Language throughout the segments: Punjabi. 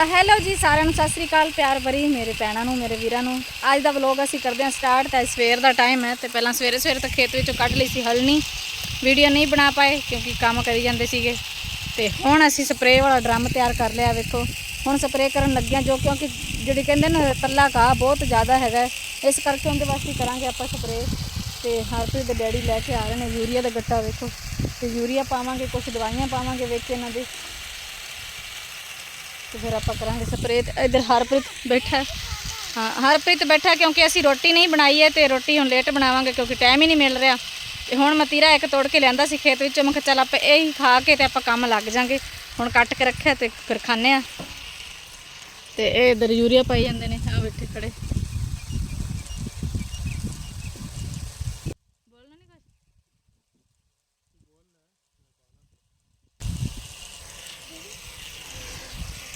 ਹੈਲੋ ਜੀ, ਸਾਰਿਆਂ ਨੂੰ ਸਤਿ ਸ੍ਰੀ ਅਕਾਲ, ਪਿਆਰ ਭਰੀ ਮੇਰੇ ਭੈਣਾਂ ਨੂੰ, ਮੇਰੇ ਵੀਰਾਂ ਨੂੰ। ਅੱਜ ਦਾ ਵਲੋਗ ਅਸੀਂ ਕਰਦੇ ਹਾਂ ਸਟਾਰਟ ਤਾਂ ਸਵੇਰ ਦਾ ਟਾਈਮ ਹੈ, ਤੇ ਪਹਿਲਾਂ ਸਵੇਰੇ ਸਵੇਰੇ ਤਾਂ ਖੇਤ ਵਿੱਚੋਂ ਕੱਢ ਲਈ ਸੀ ਹਲਣੀ ਵੀਡੀਓ ਨਹੀਂ ਬਣਾ ਪਾਏ, ਕਿਉਂਕਿ ਕੰਮ ਕਰੀ ਜਾਂਦੇ ਸੀਗੇ। ਤੇ ਹੁਣ ਅਸੀਂ ਸਪਰੇਅ ਵਾਲਾ ਡਰਮ ਤਿਆਰ ਕਰ ਲਿਆ, ਵੇਖੋ। ਹੁਣ ਸਪਰੇਅ ਕਰਨ ਲੱਗਿਆ ਜੋ, ਕਿਉਂਕਿ ਜਿਹੜੀ ਕਹਿੰਦੇ ਨਾ ਤੱਲਾ ਘਾਹ ਬਹੁਤ ਜ਼ਿਆਦਾ ਹੈਗਾ। ਇਸ ਕਰਕੇ ਉਹਦੇ ਵਾਸਤੇ ਕਰਾਂਗੇ ਆਪਾਂ ਸਪਰੇਅ ਤੇ ਹਰਪ੍ਰੀਤ ਦੇ ਡੈਡੀ ਲੈ ਕੇ ਆ ਰਹੇ ਨੇ ਯੂਰੀਆ ਦਾ ਗੱਟਾ, ਵੇਖੋ। ਤੇ ਯੂਰੀਆ ਪਾਵਾਂਗੇ ਕੁਝ ਦਵਾਈਆਂ ਪਾਵਾਂਗੇ ਵਿੱਚ ਇਹਨਾਂ ਦੇ। ਤੇ ਫਿਰ ਆਪਾਂ ਕਰਾਂਗੇ ਸਪਰੇਅ ਤੇ ਇਧਰ ਹਰਪ੍ਰੀਤ ਬੈਠਾ ਹਾਂ। ਹਰਪ੍ਰੀਤ ਬੈਠਾ ਕਿਉਂਕਿ ਅਸੀਂ ਰੋਟੀ ਨਹੀਂ ਬਣਾਈ ਹੈ ਤੇ ਰੋਟੀ ਹੁਣ ਲੇਟ ਬਣਾਵਾਂਗੇ ਕਿਉਂਕਿ ਟਾਈਮ ਹੀ ਨਹੀਂ ਮਿਲ ਰਿਹਾ। ਤੇ ਹੁਣ ਮਤੀਰਾ ਇੱਕ ਤੋੜ ਕੇ ਲਿਆਂਦਾ ਸੀ ਖੇਤ ਵਿੱਚੋਂ। ਮੈਂ ਕਿਹਾ ਚੱਲ ਆਪਾਂ ਇਹ ਹੀ ਖਾ ਕੇ ਤੇ ਆਪਾਂ ਕੰਮ ਲੱਗ ਜਾਾਂਗੇ। ਹੁਣ ਕੱਟ ਕੇ ਰੱਖਿਆ ਤੇ ਫਿਰ ਖਾਣੇ ਆ ਤੇ ਇਹ ਇਧਰ ਯੂਰੀਆ ਪਾਈ ਜਾਂਦੇ ਨੇ। ਆ ਬੈਠੇ ਖੜੇ।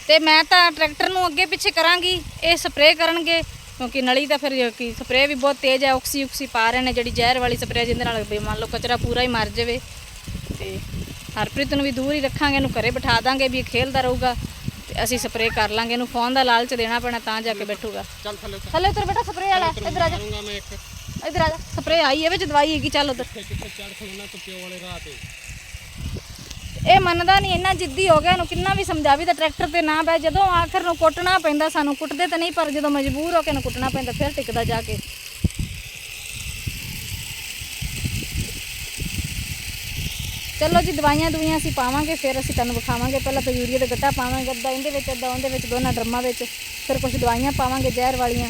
ਤੇ ਮੈਂ ਤਾਂ ਟਰੈਕਟਰ ਨੂੰ ਅੱਗੇ ਪਿੱਛੇ ਕਰਾਂਗੀ ਇਹ ਸਪਰੇਅ ਕਰਨਗੇ ਕਿਉਂਕਿ ਨਲੀ ਤਾਂ ਫਿਰ ਕੀ ਸਪਰੇਅ ਵੀ ਬਹੁਤ ਤੇਜ਼ ਹੈ ਆਕਸੀ ਉਕਸੀ ਪਾ ਰਹੇ ਨੇ ਜਿਹੜੀ ਜ਼ਹਿਰ ਵਾਲੀ ਸਪਰੇਅ ਜਿਹਦੇ ਨਾਲ ਵੀ ਮੰਨ ਲਓ ਕਚਰਾ ਪੂਰਾ ਹੀ ਮਰ ਜਾਵੇ। ਤੇ ਹਰਪ੍ਰੀਤ ਨੂੰ ਵੀ ਦੂਰ ਹੀ ਰੱਖਾਂਗੇ ਇਹਨੂੰ ਘਰੇ ਬਿਠਾ ਦਾਂਗੇ ਵੀ ਇਹ ਖੇਲਦਾ ਰਹੂਗਾ ਤੇ ਅਸੀਂ ਸਪਰੇਅ ਕਰ ਲਾਂਗੇ ਇਹਨੂੰ ਫੋਨ ਦਾ ਲਾਲਚ ਦੇਣਾ ਪੈਣਾ ਤਾਂ ਜਾ ਕੇ ਬੈਠੂਗਾ। ਚੱਲ ਥੱਲੇ ਥੱਲੇ ਉਤਰ ਬੇਟਾ ਸਪਰੇਅ ਵਾਲਾ ਇੱਧਰ ਆ ਜਾ। ਕਰੂੰਗਾ ਮੈਂ ਇੱਕ। ਇੱਧਰ ਆ ਜਾ। ਸਪਰੇਅ ਆਈ ਹੈ ਵਿੱਚ ਦਵਾਈ ਹੈਗੀ ਚੱਲ ਉਧਰ। ਕਿੱਥੇ ਕਿੱਥੇ ਚੜ ਖਲੋਣਾ ਤੂੰ ਪਿਓ ਵਾਲੇ ਰਾਹ ਤੇ। ਇਹ ਮੰਨਦਾ ਨਹੀਂ, ਇੰਨਾ ਜਿੱਦੀ ਹੋ ਗਿਆ ਇਹਨੂੰ, ਕਿੰਨਾ ਵੀ ਸਮਝਾਵੀ ਤਾਂ ਟਰੈਕਟਰ ਤੇ ਨਾ ਬੈ ਜਦੋਂ ਆਖਰ ਨੂੰ ਕੁੱਟਣਾ ਪੈਂਦਾ ਸਾਨੂੰ, ਕੁੱਟਦੇ ਤਾਂ ਨਹੀਂ, ਪਰ ਜਦੋਂ ਮਜਬੂਰ ਹੋ ਕੇ ਇਹਨੂੰ ਕੁੱਟਣਾ ਪੈਂਦਾ, ਫਿਰ ਟਿਕਦਾ ਜਾ ਕੇ। ਚਲੋ ਜੀ, ਦਵਾਈਆਂ ਦੁਈਆਂ ਅਸੀਂ ਪਾਵਾਂਗੇ, ਫਿਰ ਅਸੀਂ ਤੁਹਾਨੂੰ ਵਿਖਾਵਾਂਗੇ। ਪਹਿਲਾਂ ਤਾਂ ਯੂਰੀਆ ਦਾ ਗੱਟਾ ਪਾਵਾਂਗੇ, ਅੱਧਾ ਇਹਦੇ ਵਿੱਚ, ਅੱਧਾ ਉਹਦੇ ਵਿੱਚ, ਦੋਨਾਂ ਡਰਮਾਂ ਵਿੱਚ, ਫਿਰ ਕੁਝ ਦਵਾਈਆਂ ਪਾਵਾਂਗੇ ਜ਼ਹਿਰ ਵਾਲੀਆਂ।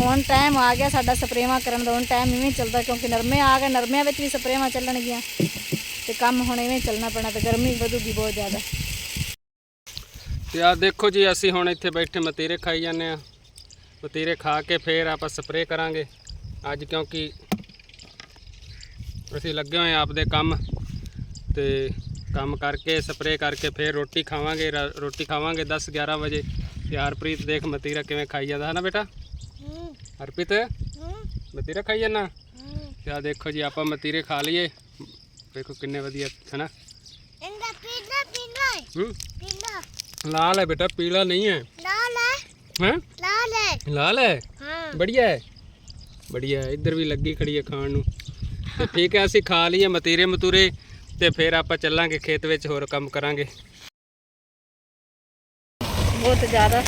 ਹੁਣ ਟਾਈਮ ਆ ਗਿਆ ਸਾਡਾ ਸਪਰੇਵਾਂ ਕਰਨ ਦਾ, ਹੁਣ ਟਾਈਮ ਇਵੇਂ ਚੱਲਦਾ, ਕਿਉਂਕਿ ਨਰਮੇ ਆ ਗਏ, ਨਰਮਿਆਂ ਵਿੱਚ ਵੀ ਸਪਰੇਵਾਂ ਚੱਲਣਗੀਆਂ। ਤੇ ਕੰਮ ਹੁਣ ਇਵੇਂ ਚੱਲਣਾ ਪੈਣਾ ਤੇ ਗਰਮੀ ਵਧੂਗੀ ਬਹੁਤ ਜ਼ਿਆਦਾ। ਤੇ ਆ ਦੇਖੋ ਜੀ ਅਸੀਂ ਹੁਣ ਇੱਥੇ ਬੈਠੇ ਮਤੀਰੇ ਖਾਈ ਜਾਂਦੇ ਆ ਮਤੀਰੇ ਖਾ ਕੇ ਫੇਰ ਆਪਾਂ ਸਪਰੇਅ ਕਰਾਂਗੇ। ਅੱਜ ਕਿਉਂਕਿ ਅਸੀਂ ਲੱਗੇ ਹੋਏ ਆ ਆਪਦੇ ਕੰਮ ਤੇ ਕੰਮ ਕਰਕੇ ਸਪਰੇਅ ਕਰਕੇ ਫੇਰ ਰੋਟੀ ਖਾਵਾਂਗੇ ਰ- ਰੋਟੀ ਖਾਵਾਂਗੇ 10 11 ਵਜੇ। ਤੇ ਹਰਪ੍ਰੀਤ ਦੇਖ ਮਤੀਰਾ ਕਿਵੇਂ ਖਾਈ ਜਾਂਦਾ ਹੈ ਨਾ ਬੇਟਾ? ਹਰਪ੍ਰੀਤ? ਮਤੀਰਾ ਖਾਈ ਜਾਂਦਾ? ਤੇ ਆ ਦੇਖੋ ਜੀ ਆਪਾਂ ਮਤੀਰੇ ਖਾ ਲਈਏ। ਦੇਖੋ ਕਿੰਨੇ ਵਧੀਆ ਹਨਾ? ਇਹਦਾ ਪੀਲਾ ਪੀਲਾ ਹੂੰ। ਪੀਲਾ। ਲਾਲ ਹੈ ਬੇਟਾ ਪੀਲਾ ਨਹੀਂ ਹੈ। ਲਾਲ ਹੈ। ਹਾਂ? ਲਾਲ ਹੈ। ਲਾਲ ਹੈ? ਹਾਂ। ਬੜੀਆ ਹੈ? ਬੜੀਆ ਹੈ ਇੱਧਰ ਵੀ ਲੱਗੀ ਖੜੀ ਹੈ ਖਾਣ ਨੂੰ। ਤੇ ਠੀਕ ਹੈ ਅਸੀਂ ਖਾ ਲਈਏ ਮਤੀਰੇ ਮਤੂਰੇ ਤੇ ਫਿਰ ਆਪਾਂ ਚੱਲਾਂਗੇ ਖੇਤ ਵਿੱਚ ਹੋਰ ਕੰਮ ਕਰਾਂਗੇ। ਬਹੁਤ ਜ਼ਿਆਦਾ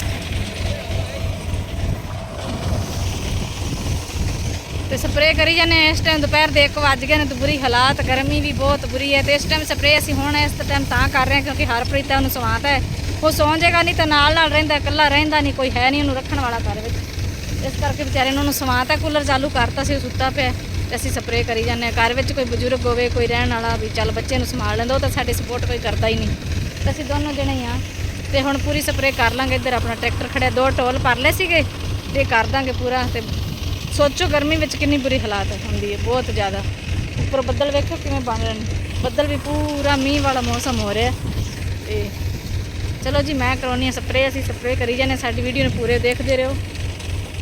ਤੇ ਸਪਰੇਅ ਕਰੀ ਜਾਂਦੇ ਹਾਂ। ਇਸ ਟਾਈਮ ਦੁਪਹਿਰ ਦੇ 1 ਵੱਜ ਗਏ ਨੇ ਤੇ ਬੁਰੀ ਹਾਲਾਤ, ਗਰਮੀ ਵੀ ਬਹੁਤ ਬੁਰੀ ਹੈ ਤੇ ਇਸ ਟਾਈਮ ਸਪਰੇਅ ਅਸੀਂ ਹੁਣ ਇਸ ਟਾਈਮ ਤਾਂ ਕਰ ਰਹੇ ਹਾਂ ਕਿਉਂਕਿ ਹਰਪ੍ਰੀਤ ਹੈ ਉਹਨੂੰ ਸਵਾਤ ਹੈ। ਉਹ ਸੌਂ ਜਾਏਗਾ ਨਹੀਂ ਤਾਂ ਨਾਲ ਨਾਲ ਰਹਿੰਦਾ, ਇਕੱਲਾ ਰਹਿੰਦਾ ਨਹੀਂ, ਕੋਈ ਹੈ ਨਹੀਂ ਉਹਨੂੰ ਰੱਖਣ ਵਾਲਾ ਘਰ ਵਿੱਚ। ਇਸ ਕਰਕੇ ਵਿਚਾਰੇ ਨੂੰ ਉਹਨੂੰ ਸਵਾਤ ਹੈ, ਕੂਲਰ ਚਾਲੂ ਕਰਤਾ ਸੀ, ਉਹ ਸੁੱਤਾ ਪਿਆ। ਤੇ ਅਸੀਂ ਸਪਰੇਅ ਕਰੀ ਜਾਂਦੇ ਹਾਂ, ਘਰ ਵਿੱਚ ਕੋਈ ਬਜ਼ੁਰਗ ਹੋਵੇ, ਕੋਈ ਰਹਿਣ ਵਾਲਾ ਵੀ, ਚੱਲ ਬੱਚੇ ਨੂੰ ਸੰਭਾਲ ਲੈਂਦਾ, ਉਹ ਤਾਂ ਸਾਡੀ ਸਪੋਰਟ ਕੋਈ ਕਰਦਾ ਹੀ ਨਹੀਂ। ਅਸੀਂ ਦੋਨੋਂ ਜਣੇ ਹੀ ਆ ਤੇ ਹੁਣ ਪੂਰੀ ਸਪਰੇਅ ਕਰ ਲਾਂਗੇ, ਇੱਧਰ ਆਪਣਾ ਟਰੈਕਟਰ ਖੜਿਆ, ਦੋ ਟੋਲ ਭਰ ਲਏ ਸੀਗੇ, ਤੇ ਕਰ ਦਾਂਗੇ ਪੂਰਾ, ਤੇ ਸੋਚੋ ਗਰਮੀ ਵਿੱਚ ਕਿੰਨੀ ਬੁਰੀ ਹਾਲਾਤ ਹੁੰਦੀ ਹੈ, ਬਹੁਤ ਜ਼ਿਆਦਾ। ਉੱਪਰ ਬੱਦਲ ਵੇਖੋ ਕਿਵੇਂ ਬਣ ਰਹੇ ਨੇ। ਬੱਦਲ ਵੀ ਪੂਰਾ ਮੀਂਹ ਵਾਲਾ ਮੌਸਮ ਹੋ ਰਿਹਾ। ਤੇ ਚਲੋ ਜੀ, ਮੈਂ ਕਰਾਉਣੀ ਹੈ ਸਪਰੇਅ, ਅਸੀਂ ਸਪਰੇਅ ਕਰੀ ਜਾਂਦੇ ਹਾਂ। ਸਾਡੀ ਵੀਡੀਓ ਨੂੰ ਪੂਰੇ ਦੇਖਦੇ ਰਹੋ।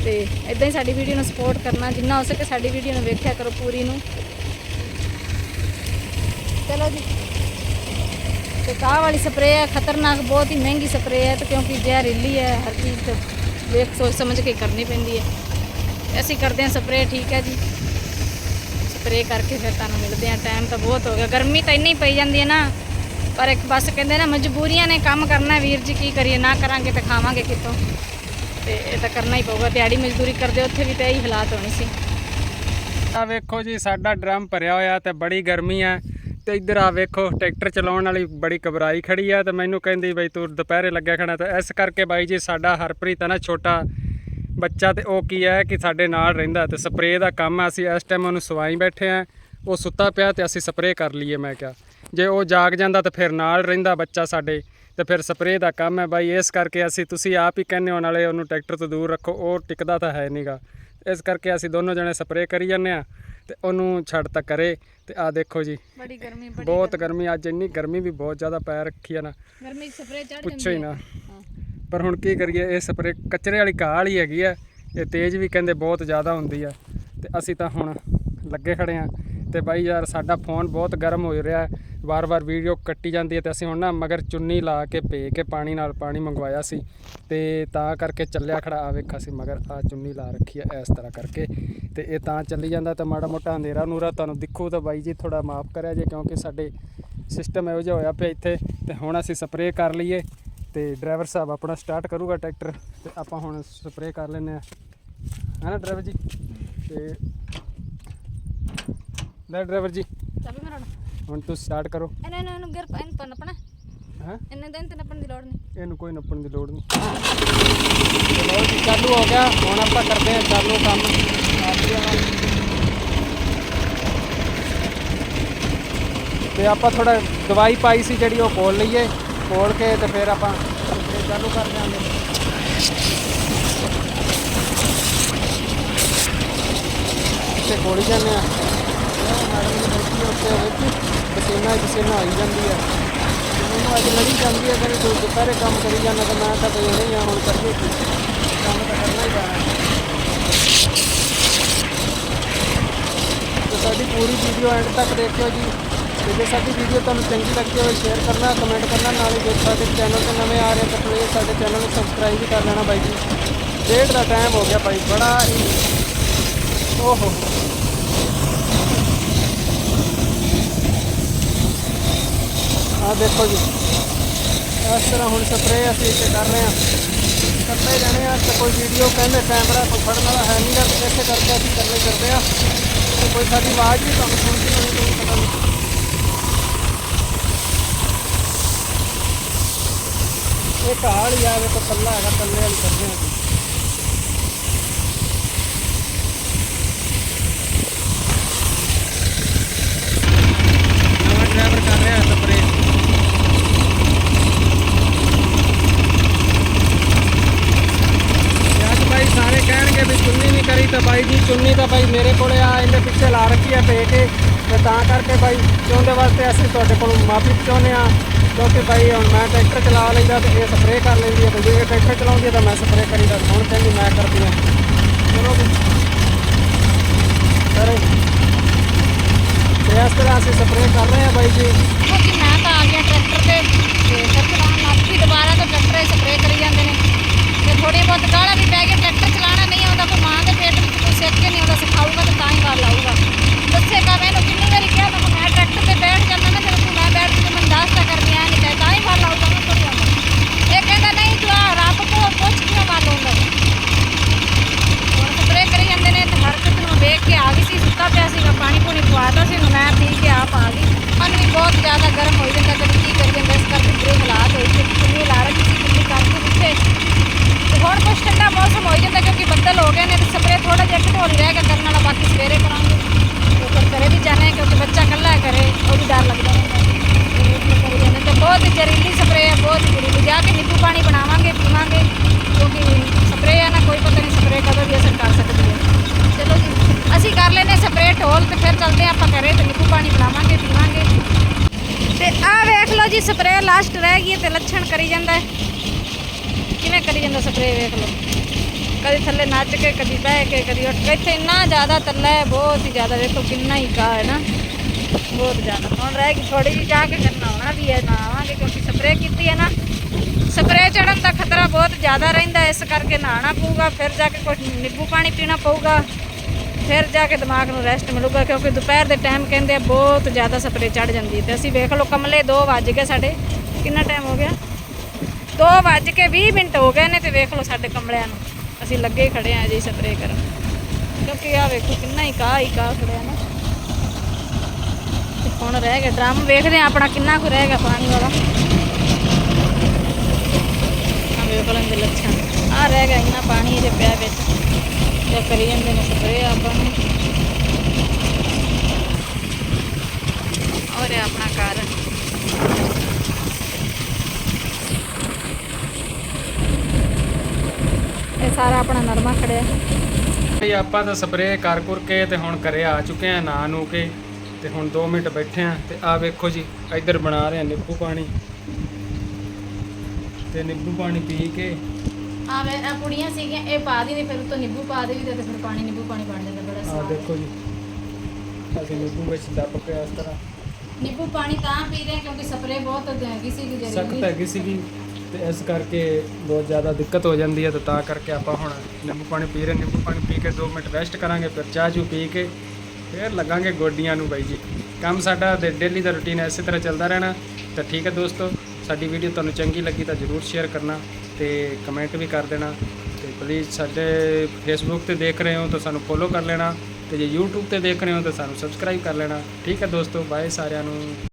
ਤੇ ਇਦਾਂ ਹੀ ਸਾਡੀ ਵੀਡੀਓ ਨੂੰ ਸਪੋਰਟ ਕਰਨਾ। ਜਿੰਨਾ ਹੋ ਸਕੇ ਸਾਡੀ ਵੀਡੀਓ ਨੂੰ ਵੇਖਿਆ ਕਰੋ ਪੂਰੀ ਨੂੰ। ਚਲੋ ਜੀ। ਤੇ ਕਾਹ ਵਾਲੀ ਸਪਰੇਅ ਹੈ? ਖਤਰਨਾਕ, ਬਹੁਤ ਹੀ ਮਹਿੰਗੀ ਸਪਰੇਅ ਹੈ। ਤੇ ਕਿਉਂਕਿ ਜ਼ਹਿਰੀਲੀ ਹੈ, ਹਰ ਚੀਜ਼ ਤੇ ਵੇਖ ਸੋਚ ਸਮਝ ਕੇ ਕਰਨੀ ਪੈਂਦੀ ਹੈ। ਅਸੀਂ ਕਰਦੇ ਹਾਂ ਸਪਰੇਅ, ਠੀਕ ਹੈ ਜੀ। ਸਪਰੇਅ ਕਰਕੇ ਫਿਰ ਤੁਹਾਨੂੰ ਮਿਲਦੇ ਹਾਂ। ਟਾਈਮ ਤਾਂ ਬਹੁਤ ਹੋ ਗਿਆ। ਗਰਮੀ ਤਾਂ ਇੰਨੀ ਪਈ ਜਾਂਦੀ ਹੈ ਨਾ, ਪਰ ਇੱਕ ਬਸ ਕਹਿੰਦੇ ਨਾ, ਮਜਬੂਰੀਆਂ ਨੇ ਕੰਮ ਕਰਨਾ ਵੀਰ ਜੀ, ਕੀ ਕਰੀਏ? ਨਾ ਕਰਾਂਗੇ ਤਾਂ ਖਾਵਾਂਗੇ ਕਿੱਥੋਂ ਤੇ ਇਹ ਤਾਂ ਕਰਨਾ ਹੀ ਪਊਗਾ। ਦਿਹਾੜੀ ਮਜ਼ਦੂਰੀ ਕਰਦੇ, ਉੱਥੇ ਵੀ ਤਾਂ ਇਹੀ ਹਾਲਾਤ ਹੋਣੇ ਸੀ। ਆ ਵੇਖੋ ਜੀ, ਸਾਡਾ ਡਰਮ ਭਰਿਆ ਹੋਇਆ ਤੇ ਬੜੀ ਗਰਮੀ ਆ ਤੇ ਇੱਧਰ ਆ ਵੇਖੋ, ਟਰੈਕਟਰ ਚਲਾਉਣ ਵਾਲੀ ਬੜੀ ਘਬਰਾਈ ਖੜੀ ਆ ਤੇ ਮੈਨੂੰ ਕਹਿੰਦੀ ਬਈ ਤੂੰ ਦੁਪਹਿਰੇ ਲੱਗਿਆ ਖੜਾ ਤੇ ਇਸ ਕਰਕੇ ਬਾਈ ਜੀ, ਸਾਡਾ ਹਰਪ੍ਰੀਤ ਆ ਨਾ ਛੋਟਾ ਬੱਚਾ ਤੇ ਉਹ ਕੀ ਹੈ ਕਿ ਸਾਡੇ ਨਾਲ ਰਹਿੰਦਾ ਤੇ ਸਪਰੇਅ ਦਾ ਕੰਮ ਆ ਅਸੀਂ ਇਸ ਟਾਈਮ ਉਹਨੂੰ ਸਵਾਈ ਬੈਠੇ ਆ ਉਹ ਸੁੱਤਾ ਪਿਆ ਤੇ ਅਸੀਂ ਸਪਰੇਅ ਕਰ ਲਈਏ ਮੈਂ ਕਿਹਾ। ਜੇ ਉਹ ਜਾਗ ਜਾਂਦਾ ਤਾਂ ਫਿਰ ਨਾਲ ਰਹਿੰਦਾ ਬੱਚਾ ਸਾਡੇ ਤੇ ਫਿਰ ਸਪਰੇਅ ਦਾ ਕੰਮ ਹੈ ਬਾਈ ਇਸ ਕਰਕੇ ਅਸੀਂ ਤੁਸੀਂ ਆਪ ਹੀ ਕਹਿੰਦੇ ਹੋ ਨਾਲੇ ਉਹਨੂੰ ਟਰੈਕਟਰ ਤੋਂ ਦੂਰ ਰੱਖੋ ਉਹ ਟਿਕਦਾ ਤਾਂ ਹੈ ਨਹੀਂਗਾ ਇਸ ਕਰਕੇ ਅਸੀਂ ਦੋਨੋਂ ਜਣੇ ਸਪਰੇਅ ਕਰੀ ਜਾਂਦੇ ਆ ਤੇ ਉਹਨੂੰ ਛੱਡ ਤਾਂ ਕਰੇ ਤੇ ਆ ਦੇਖੋ ਜੀ। ਬੜੀ ਗਰਮੀ ਬੜੀ ਬਹੁਤ ਗਰਮੀ। ਅੱਜ ਇੰਨੀ ਗਰਮੀ ਵੀ ਬਹੁਤ ਜ਼ਿਆਦਾ ਪੈ ਰੱਖੀ ਆ ਨਾ। ਗਰਮੀ ਸਪਰੇਅ ਚੜ ਪੁੱਛੋ ਹੀ। ਨਾ। ਹਾਂ। ਪਰ ਹੁਣ ਕੀ ਕਰੀਏ, ਇਹ ਸਪਰੇ ਕਚਰੇ ਵਾਲੀ ਘਾਹ ਵਾਲੀ ਹੈਗੀ ਆ, ਇਹ ਤੇਜ਼ ਵੀ ਕਹਿੰਦੇ ਬਹੁਤ ਜ਼ਿਆਦਾ ਹੁੰਦੀ ਆ। ਤੇ ਅਸੀਂ ਤਾਂ ਹੁਣ ਲੱਗੇ ਖੜੇ ਆ। ਤੇ ਬਾਈ ਯਾਰ, ਸਾਡਾ ਫੋਨ ਬਹੁਤ ਗਰਮ ਹੋ ਰਿਹਾ ਵਾਰ-ਵਾਰ ਵੀਡੀਓ ਕੱਟੀ ਜਾਂਦੀ ਹੈ ਤੇ ਅਸੀਂ ਹੁਣ ਨਾ ਮਗਰ ਚੁੰਨੀ ਲਾ ਕੇ ਭੇ ਕੇ ਪਾਣੀ ਨਾਲ ਪਾਣੀ ਮੰਗਵਾਇਆ ਸੀ। ਤੇ ਤਾਂ ਕਰਕੇ ਚੱਲਿਆ ਖੜਾ ਆ ਵੇਖਾ ਸੀ ਮਗਰ ਆ ਚੁੰਨੀ ਲਾ ਰੱਖੀ ਹੈ ਇਸ ਤਰ੍ਹਾਂ ਕਰਕੇ। ਤੇ ਇਹ ਤਾਂ ਚੱਲੀ ਜਾਂਦਾ ਤਾਂ ਮਾੜਾ ਮੋਟਾ ਹਨੇਰਾ ਨੂਰਾ ਤੁਹਾਨੂੰ ਦਿਖੂ ਤਾਂ ਬਾਈ ਜੀ ਥੋੜਾ ਮਾਫ ਕਰਿਆ ਜੇ ਕਿਉਂਕਿ ਸਾਡੇ ਸਿਸਟਮ ਇਹੋ ਜਿਹਾ ਹੋਇਆ ਪਿਆ ਇੱਥੇ। ਤੇ ਹੁਣ ਅਸੀਂ ਸਪਰੇਅ ਕਰ ਲਈਏ। ਤੇ ਡਰਾਈਵਰ ਸਾਹਿਬ ਆਪਣਾ ਸਟਾਰਟ ਕਰੂਗਾ ਟਰੈਕਟਰ ਤੇ ਆਪਾਂ ਹੁਣ ਸਪਰੇਅ ਕਰ ਲੈਨੇ ਆ ਹੈ ਨਾ ਡਰਾਈਵਰ ਜੀ? ਤੇ ਲੈ ਡਰਾਈਵਰ ਜੀ ਚਾਬੀ ਮਰਾਉਣਾ। ਹੁਣ ਤੁਸੀਂ ਸਟਾਰਟ ਕਰੋ। ਇਹਨੇ ਇਹਨੂੰ ਇਹਨੂੰ ਗਿਰ ਇਹਨੂੰ ਤਾਂ ਨੱਪਣਾ ਹੈ? ਇਹਨੇ ਤਾਂ ਇਹਨੂੰ ਤਾਂ ਨੱਪਣ ਦੀ ਲੋੜ ਨਹੀਂ। ਇਹਨੂੰ ਕੋਈ ਨੱਪਣ ਦੀ ਲੋੜ ਨਹੀਂ। ਚਲੋ ਜੀ ਚਾਲੂ ਹੋ ਗਿਆ। ਹੁਣ ਆਪਾਂ ਕਰਦੇ ਹਾਂ ਚਾਲੂ ਕੰਮ। ਆਪੀਆਂ ਨਾਲ ਤੇ ਆਪਾਂ ਥੋੜਾ ਦਵਾਈ ਪਾਈ ਸੀ ਜਿਹੜੀ ਉਹ ਖੋਲ ਲਈਏ। ਖੋਲ ਕੇ ਤੇ ਫਿਰ ਆਪਾਂ ਸਪਰੇਅ ਚਾਲੂ ਕਰ ਦਿਆਂਗੇ। ਤੇ ਖੋਲੀ ਜਾਂਦੇ ਆ। ਮੈਡਮ ਦੀ ਬੈਠੀ ਆ ਉੱਤੇ ਵਿੱਚ ਪਸੀਨਾ ਹੀ ਪਸੀਨਾ ਆਈ ਜਾਂਦੀ ਹੈ ਮੈਨੂੰ ਅੱਜ ਲੜੀ ਜਾਂਦੀ ਹੈ ਕਹਿੰਦੇ ਤੂੰ ਦੁਪਹਿਰੇ ਕੰਮ ਕਰੀ ਜਾਂਦਾ ਤਾਂ ਮੈਂ ਤਾਂ ਕੋਈ ਨਹੀਂ ਆ, ਹੁਣ ਕਰੀਏ ਕੀ? ਕੰਮ ਤਾਂ ਕਰਨਾ ਹੀ ਪੈਣਾ। ਸਾਡੀ ਪੂਰੀ ਵੀਡੀਓ ਐਂਡ ਤੱਕ ਦੇਖਿਓ ਜੀ। ਤੇ ਜੇ ਸਾਡੀ ਵੀਡੀਓ ਤੁਹਾਨੂੰ ਚੰਗੀ ਲੱਗੀ ਹੋਵੇ ਸ਼ੇਅਰ ਕਰਨਾ ਕਮੈਂਟ ਕਰਨਾ, ਨਾਲੇ ਜੇ ਸਾਡੇ ਚੈਨਲ ਤੇ ਨਵੇਂ ਆ ਰਹੇ ਤਾਂ ਪਲੀਜ਼ ਸਾਡੇ ਚੈਨਲ ਨੂੰ ਸਬਸਕ੍ਰਾਈਬ ਵੀ ਕਰ ਲੈਣਾ ਬਾਈ ਜੀ। ਡੇਢ ਦਾ ਟਾਈਮ ਹੋ ਗਿਆ ਭਾਈ ਬੜਾ ਹੀ ਓਹੋ। ਆ ਦੇਖੋ ਜੀ, ਇਸ ਤਰ੍ਹਾਂ ਹੁਣ ਸਪਰੇਅ ਅਸੀਂ ਇੱਥੇ ਕਰ ਰਹੇ ਹਾਂ। ਕਰਦੇ ਜਾਣੇ ਆ, ਤੇ ਕੋਈ ਵੀਡੀਓ ਕਹਿੰਦੇ ਕੈਮਰਾ ਕੋਈ ਫੜਨ ਵਾਲਾ ਹੈ ਨਹੀਂ ਗਾ ਤੇ ਕਰਕੇ ਅਸੀਂ ਕਰਲੇ ਕਰਦੇ ਆ ਤੇ ਕੋਈ ਸਾਡੀ ਆਵਾਜ਼ ਵੀ ਤੁਹਾਨੂੰ ਸੁਣਦੀ ਹੋਣੀ ਕੋਈ ਪਤਾ ਨਹੀਂ। ਇਹ ਕਾਲ ਹੀ ਆ ਤਾਂ ਪੱਲਾ ਹੈਗਾ, ਪੱਲੇ ਵਾਲੀ ਕਰਦੇ ਹਾਂ ਡਰਾਈਵਰ ਕਰ ਰਿਹਾ ਸਪਰੇਅ ਬਾਈ ਸਾਰੇ ਕਹਿਣਗੇ ਵੀ ਚੁੰਨੀ ਨਹੀਂ ਕਰੀ ਤਾਂ ਬਾਈ ਜੀ, ਚੁੰਨੀ ਤਾਂ ਬਾਈ ਮੇਰੇ ਕੋਲੇ ਆ, ਇਹਦੇ ਪਿੱਛੇ ਲਾ ਰੱਖੀ ਆ ਪੇ ਕੇ ਤੇ ਤਾਂ ਕਰਕੇ ਬਾਈ ਚਾਹੁੰਦੇ ਵਾਸਤੇ ਅਸੀਂ ਤੁਹਾਡੇ ਕੋਲੋਂ ਮਾਫੀ ਚਾਹੁੰਦੇ ਆ ਕਿਉਂਕਿ ਬਾਈ ਹੁਣ ਮੈਂ ਟਰੈਕਟਰ ਚਲਾ ਲੈਂਦਾ ਤੇ ਇਹ ਸਪਰੇਅ ਕਰ ਲੈਂਦੀ ਹੈ ਤੇ ਜੇ ਇਹ ਟਰੈਕਟਰ ਚਲਾਉਂਦੀ ਹੈ ਤਾਂ ਮੈਂ ਸਪਰੇਅ ਕਰੀਦਾ ਹੁਣ ਕਹਿੰਦੀ ਮੈਂ ਕਰਦੀ ਹਾਂ। ਚਲੋ ਵੀ ਸਾਰੇ ਤੇ ਇਸ ਤਰ੍ਹਾਂ ਅਸੀਂ ਸਪਰੇਅ ਕਰ ਰਹੇ ਹਾਂ ਬਾਈ ਜੀ। ਕਿਉਂਕਿ ਮੈਂ ਤਾਂ ਆ ਗਿਆ ਟਰੈਕਟਰ ਤੇ। ਤੇ ਫਿਰ ਚਲਾਉਣ ਲੱਗ ਪਈ, ਦੁਬਾਰਾ ਤਾਂ ਟਰੈਕਟਰ ਸਪਰੇਅ ਕਰੀ ਜਾਂਦੇ ਨੇ ਤੇ ਥੋੜੀ ਬਹੁਤ ਗਾਲਾਂ ਵੀ ਪੈ ਗਈ ਟਰੈਕਟਰ ਚਲਾਉਣਾ ਨਹੀਂ ਆਉਂਦਾ ਕੋਈ ਮਾਂ ਦੇ ਪੇਟ ਵਿੱਚ ਕੋਈ ਸਿੱਖ ਕੇ ਨਹੀਂ ਆਉਂਦਾ ਸਿਖਾਊਗਾ ਤਾਂ ਤਾਂ ਹੀ ਗੱਲ ਆਊਗਾ ਦੱਸੇਗਾ ਮੈਨੂੰ ਕਿੰਨੀ ਵਾਰੀ ਕਿਹਾ ਤਾਂ ਮੈਂ ਟਰੈਕਟਰ ਤੇ ਬੈਠ ਜਾਂਦਾ ਨਾ ਜਦੋਂ ਤੂੰ ਮੈਂ ਬੈਠ ਕੇ ਮੈਨੂੰ ਦੱਸਦਾ ਕਰਦੀ ਆ ਨਹੀਂ ਤੇ ਤਾਂ ਹੀ ਗੱਲ ਆਊਗਾ ਮੈਂ ਥੋੜੀ ਆਉਂਦਾ ਇਹ ਕਹਿੰਦਾ ਨਹੀਂ ਤੂੰ ਆ ਰੱਬ ਕੋਲ ਪੁੱਛ ਕਿਉਂ ਗੱਲ ਹੁੰਦਾ ਹੁਣ ਸਪਰੇਅ ਕਰੀ ਜਾਂਦੇ ਨੇ ਤੇ ਹਰਕਤ ਨੂੰ ਵੇਖ ਕੇ ਆ ਗਈ ਸੀ ਸੁੱਤਾ ਪਿਆ ਸੀਗਾ ਪਾਣੀ ਪੂਣੀ ਪਵਾਤਾ ਸੀ ਹੁਣ ਮੈਂ ਪੀ ਕੇ ਆਪ ਆ ਗਈ ਮਨ ਵੀ ਬਹੁਤ ਜ਼ਿਆਦਾ ਗਰਮ ਹੋ ਜਾਂਦਾ ਕਦੇ ਕੀ ਕਰੀ ਜਾਂਦਾ ਇਸ ਕਰਕੇ ਬੁਰੇ ਹਾਲਾਤ ਹੋਏ ਸੀ, ਕਿੰਨੀ ਲਾ ਰੱਖੀ ਕਿੰਨੀ ਕਰਕੇ ਪਿੱਛੇ। ਤੇ ਹੁਣ ਕੁਛ ਠੰਡਾ ਮੌਸਮ ਹੋ ਜਾਂਦਾ, ਕਿਉਂਕਿ ਬੱਦਲ ਹੋ ਗਏ ਨੇ, ਤੇ ਸਪਰੇਅ ਥੋੜਾ ਜਿਹਾ ਘਟੋਰੀ ਰਹਿ ਗਿਆ ਕਰਨ ਵਾਲਾ, ਬਾਕੀ ਸਵੇਰੇ ਕਰਾਂਗੇ। ਤੇ ਕਰੇ ਵੀ ਜਾਣਾ ਹੈ, ਕਿਉਂਕਿ ਬੱਚੇ ਲਾਸਟ ਰਹਿ ਗਈ ਤੇ ਲੱਛਣ ਕਰੀ ਜਾਂਦਾ ਕਿਵੇਂ ਕਰੀ ਜਾਂਦਾ ਸਪਰੇਅ ਵੇਖ ਲਓ। ਕਦੀ ਥੱਲੇ ਨੱਚ ਕੇ, ਕਦੀ ਬਹਿ ਕੇ, ਕਦੀ ਉੱਠ ਕੇ। ਇੱਥੇ ਇੰਨਾ ਜ਼ਿਆਦਾ ਤੱਲਾ ਹੈ, ਬਹੁਤ ਹੀ ਜ਼ਿਆਦਾ। ਵੇਖੋ ਕਿੰਨਾ ਹੀ ਕਾ ਹੈ ਨਾ। ਬਹੁਤ ਜ਼ਿਆਦਾ। ਹੁਣ ਰਹਿ ਗਈ ਥੋੜੀ ਜਿਹੀ, ਜਾ ਕੇ ਫਿਰ ਨਹਾਉਣਾ ਵੀ ਹੈ ਨਾ ਆਵਾਂਗੇ ਕਿਉਂਕਿ ਸਪਰੇਅ ਕੀਤੀ ਹੈ ਨਾ। ਸਪਰੇਅ ਚੜਨ ਦਾ ਖਤਰਾ ਬਹੁਤ ਜ਼ਿਆਦਾ ਰਹਿੰਦਾ ਇਸ ਕਰਕੇ ਨਹਾਉਣਾ ਪਊਗਾ, ਫਿਰ ਜਾ ਕੇ ਕੁਝ ਨਿੰਬੂ ਪਾਣੀ ਪੀਣਾ ਪਊਗਾ। ਫਿਰ ਜਾ ਕੇ ਦਿਮਾਗ ਨੂੰ ਰੈਸਟ ਮਿਲੂਗਾ, ਕਿਉਂਕਿ ਦੁਪਹਿਰ ਦੇ ਟਾਈਮ ਕਹਿੰਦੇ ਆ, ਬਹੁਤ ਜ਼ਿਆਦਾ ਸਪਰੇਅ ਚੜ ਜਾਂਦੀ ਹੈ। ਤੇ ਅਸੀਂ ਵੇਖ ਲਓ, ਕਮਲੇ 2 ਵੱਜ ਗਏ ਸਾਡੇ। ਕਿੰਨਾ ਟਾਈਮ ਹੋ ਗਿਆ? 2 ਵੱਜ ਕੇ 20 ਮਿੰਟ ਹੋ ਗਏ ਨੇ ਤੇ ਵੇਖ ਲਓ ਸਾਡੇ ਕਮਲਿਆਂ ਨੂੰ। ਅਸੀਂ ਲੱਗੇ ਖੜੇ ਆ ਜੀ ਸਪਰੇਅ ਕਰਨ। ਕਿਉਂਕਿ ਆ ਵੇਖੋ ਕਿੰਨਾ ਹੀ ਕਾਹ ਹੀ ਕਾਹ ਖੜਿਆ ਨਾ। ਤੇ ਹੁਣ ਰਹਿ ਗਿਆ ਡਰਮ ਵੇਖਦੇ ਆ ਆਪਣਾ ਕਿੰਨਾ ਕੁ ਰਹਿ ਗਿਆ ਪਾਣੀ ਵਾਲਾ। ਆ ਵੇਖ ਲੈਂਦੇ ਲੱਛਣ। ਆ ਰਹਿ ਗਿਆ ਇੰਨਾ ਪਾਣੀ ਜੇ ਪਿਆ ਵਿੱਚ। ਤੇ ਕਰੀ ਜਾਂਦੇ ਨੇ ਸਪਰੇਅ ਆਪਾਂ ਨੂੰ। ਔਰ ਆਪਣਾ ਘਰ ਇਹ ਸਾਰਾ ਆਪਣਾ ਨਰਮਾ ਖੜਿਆ ਭਈ ਆਪਾਂ ਤਾਂ ਸਪਰੇਅ ਕਰ ਕੁਰ ਕੇ ਤੇ ਹੁਣ ਘਰੇ ਆ ਚੁੱਕੇ ਆ ਨਾ ਨੂੰ ਕੇ। ਤੇ ਹੁਣ 2 ਮਿੰਟ ਬੈਠੇ ਆ ਤੇ ਆ ਵੇਖੋ ਜੀ ਇੱਧਰ ਬਣਾ ਰਹੇ ਆ ਨਿੰਬੂ ਪਾਣੀ। ਤੇ ਨਿੰਬੂ ਪਾਣੀ ਪੀ ਕੇ ਆ ਵੇ ਆ ਕੁੜੀਆਂ ਸੀਗੀਆਂ ਇਹ ਪਾ ਦੀ ਫਿਰ ਉਤੋਂ ਨਿੰਬੂ ਪਾ ਦੇ ਵੀ ਤੇ ਫਿਰ ਪਾਣੀ ਨਿੰਬੂ ਪਾਣੀ ਬਣ ਜਾਂਦਾ ਬੜਾ ਆ ਸਵਾਦ। ਦੇਖੋ ਜੀ ਅਸੀਂ ਨਿੰਬੂ ਵਿੱਚ ਦੱਬ ਕੇ ਇਸ ਤਰ੍ਹਾਂ। ਨਿੰਬੂ ਪਾਣੀ ਤਾਂ ਪੀ ਰਹੇ ਹਾਂ ਕਿਉਂਕਿ ਸਪਰੇਅ ਬਹੁਤ ਹੈਗੀ ਸੀ ਸਖਤ ਜ਼ਹਿਰੀਲੀ ਹੈਗੀ ਸੀਗੀ। ਤੇ ਇਸ ਕਰਕੇ ਬਹੁਤ ਜ਼ਿਆਦਾ ਦਿੱਕਤ ਹੋ ਜਾਂਦੀ ਹੈ ਤੇ ਤਾਂ ਕਰਕੇ ਆਪਾਂ ਹੁਣ ਨਿੰਬੂ ਪਾਣੀ ਪੀ ਰਹੇ ਨਿੰਬੂ ਪਾਣੀ ਪੀ ਕੇ 2 ਮਿੰਟ ਰੈਸਟ ਕਰਾਂਗੇ, ਫਿਰ ਚਾਹ ਚੂ ਪੀ ਕੇ ਫਿਰ ਲੱਗਾਂਗੇ ਗੋਡੀਆਂ ਨੂੰ ਬਾਈ ਜੀ। ਕੰਮ ਸਾਡਾ ਤੇ ਡੇਲੀ ਦਾ ਰੁਟੀਨ ਇਸੇ ਤਰ੍ਹਾਂ ਚੱਲਦਾ ਰਹਿਣਾ। ਤਾਂ ਠੀਕ ਹੈ ਦੋਸਤੋ, ਸਾਡੀ ਵੀਡੀਓ ਤੁਹਾਨੂੰ ਚੰਗੀ ਲੱਗੀ ਤਾਂ ਜਰੂਰ ਸ਼ੇਅਰ ਕਰਨਾ ਤੇ ਕਮੈਂਟ ਵੀ ਕਰ ਦੇਣਾ। ਤੇ ਪਲੀਜ਼ ਸਾਡੇ ਫੇਸਬੁੱਕ ਤੇ ਦੇਖ ਰਹੇ ਹੋ ਤਾਂ ਸਾਨੂੰ ਫੋਲੋ ਕਰ ਲੈਣਾ ਤੇ ਜੇ YouTube ਤੇ ਦੇਖ ਰਹੇ ਹੋ ਤਾਂ ਸਾਨੂੰ ਸਬਸਕ੍ਰਾਈਬ ਕਰ ਲੈਣਾ। ਠੀਕ ਹੈ ਦੋਸਤੋ ਬਾਏ ਸਾਰਿਆਂ ਨੂੰ।